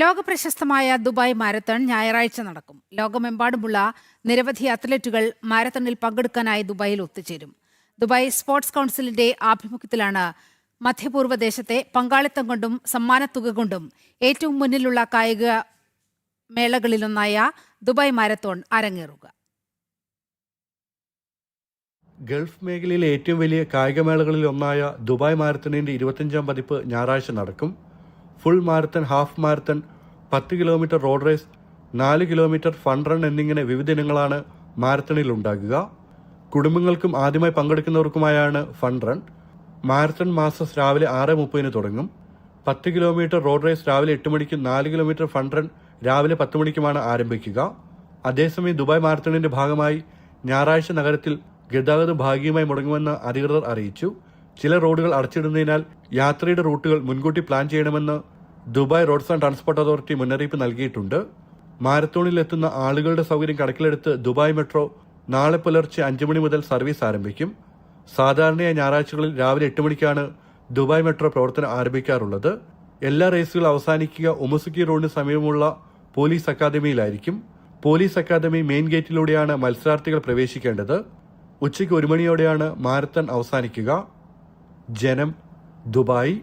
ലോകപ്രശസ്തമായ Dubai marathon ഞായറാഴ്ച നടക്കും. ലോകമെമ്പാടുമുള്ള നിരവധി അത്ലറ്റുകൾ മാരത്തണിൽ പങ്കെടുക്കാനായി ദുബായിൽ ഒത്തുചേരും. ദുബായ് സ്പോർട്സ് കൗൺസിലിന്റെ ആഭിമുഖ്യത്തിലാണ് മധ്യപൂർവ ദേശത്തെ പങ്കാളിത്തം കൊണ്ടും സമ്മാനത്തുക കൊണ്ടും ഏറ്റവും മുന്നിലുള്ള കായിക മേളകളിലൊന്നായ ദുബായ് മാരത്തോൺ അരങ്ങേറുക. ഗൾഫ് മേഖലയിലെ ഏറ്റവും വലിയ കായികമേളകളിൽ ഒന്നായ ദുബായ് മാരത്തണിന്റെ ഇരുപത്തിയഞ്ചാം പതിപ്പ് ഞായറാഴ്ച നടക്കും. ഫുൾ മാരത്തൺ ഹാഫ് മാരത്തൺ പത്ത് കിലോമീറ്റർ റോഡ് റേസ് നാല് കിലോമീറ്റർ ഫൺ റൺ എന്നിങ്ങനെ വിവിധ ഇനങ്ങളാണ് മാരത്തണിൽ ഉണ്ടാകുക. കുടുംബങ്ങൾക്കും ആദ്യമായി പങ്കെടുക്കുന്നവർക്കുമായാണ് ഫൺ റൺ മാരത്തൺ മാസസ് രാവിലെ ആറ് മുപ്പതിന് തുടങ്ങും. പത്ത് കിലോമീറ്റർ റോഡ് റേസ് രാവിലെ എട്ട് മണിക്കും നാല് കിലോമീറ്റർ ഫൺ റൺ രാവിലെ പത്ത് മണിക്കുമാണ് ആരംഭിക്കുക. അതേസമയം ദുബായ് മാരത്തണിന്റെ ഭാഗമായി ഞായറാഴ്ച നഗരത്തിൽ ഗതാഗതം ഭാഗികമായി മുടങ്ങുമെന്ന് അധികൃതർ അറിയിച്ചു. ചില റോഡുകൾ അടച്ചിടുന്നതിനാൽ യാത്രയുടെ റൂട്ടുകൾ മുൻകൂട്ടി പ്ലാൻ ചെയ്യണമെന്ന് Dubai Roads and Transport Authority മുന്നറിയിപ്പ് നൽകിയിട്ടുണ്ട്. മാരത്തോണിൽ എത്തുന്ന ആളുകളുടെ സൗകര്യം കണക്കിലെടുത്ത് ദുബായ് മെട്രോ നാളെ പുലർച്ചെ അഞ്ചു മണി മുതൽ സർവീസ് ആരംഭിക്കും. സാധാരണയായി ഞായറാഴ്ചകളിൽ രാവിലെ എട്ട് മണിക്കാണ് ദുബായ് മെട്രോ പ്രവർത്തനം ആരംഭിക്കാറുള്ളത്. എല്ലാ റേസുകളും അവസാനിക്കുക ഉമസുക്കി റോഡിന് സമീപമുള്ള പോലീസ് അക്കാദമിയിലായിരിക്കും. പോലീസ് അക്കാദമി മെയിൻ ഗേറ്റിലൂടെയാണ് മത്സരാർത്ഥികൾ പ്രവേശിക്കേണ്ടത്. ഉച്ചയ്ക്ക് ഒരു മണിയോടെയാണ് മാരത്തൺ അവസാനിക്കുക. ജനം ദുബായ്